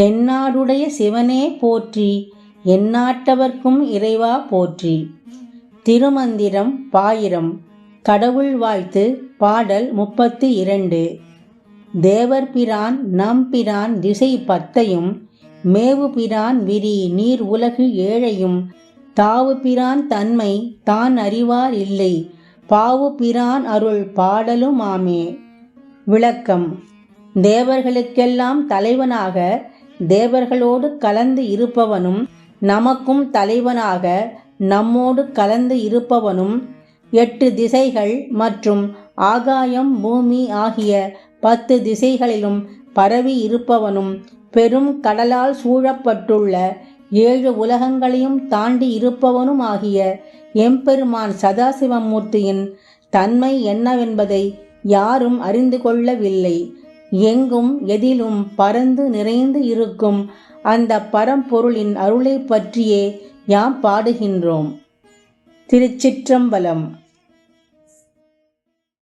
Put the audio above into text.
தென்னாடுடைய சிவனே போற்றி எந்நாட்டவர்க்கும் இறைவா போற்றி. திருமந்திரம் பாயிரம். கடவுள் வாழ்த்து பாடல் முப்பத்து இரண்டு தேவர் பிரான் நம் பிரான் திசை பத்தையும் மேவு பிரான் விரி நீர் உலகு ஏழையும். தாவு பிரான் தன்மை தான் அறிவார் இல்லை பாவு பிரான் அருள் பாடலும் ஆமே. விளக்கம். தேவர்களுக்கெல்லாம் தலைவனாக தேவர்களோடு கலந்து இருப்பவனும் நமக்கும் தலைவனாக நம்மோடு கலந்து இருப்பவனும் எட்டு திசைகள் மற்றும் ஆகாயம் பூமி ஆகிய பத்து திசைகளிலும் பரவி இருப்பவனும் பெரும் கடலால் சூழப்பட்டுள்ள ஏழு உலகங்களையும் தாண்டி இருப்பவனும் ஆகிய எம்பெருமான் சதாசிவமூர்த்தியின் தன்மை என்னவென்பதை யாரும் அறிந்து கொள்ளவில்லை. எங்கும் எதிலும் பறந்து நிறைந்து இருக்கும் அந்த பரம்பொருளின் அருளை பற்றியே யாம் பாடுகின்றோம். திருச்சிற்றம்பலம்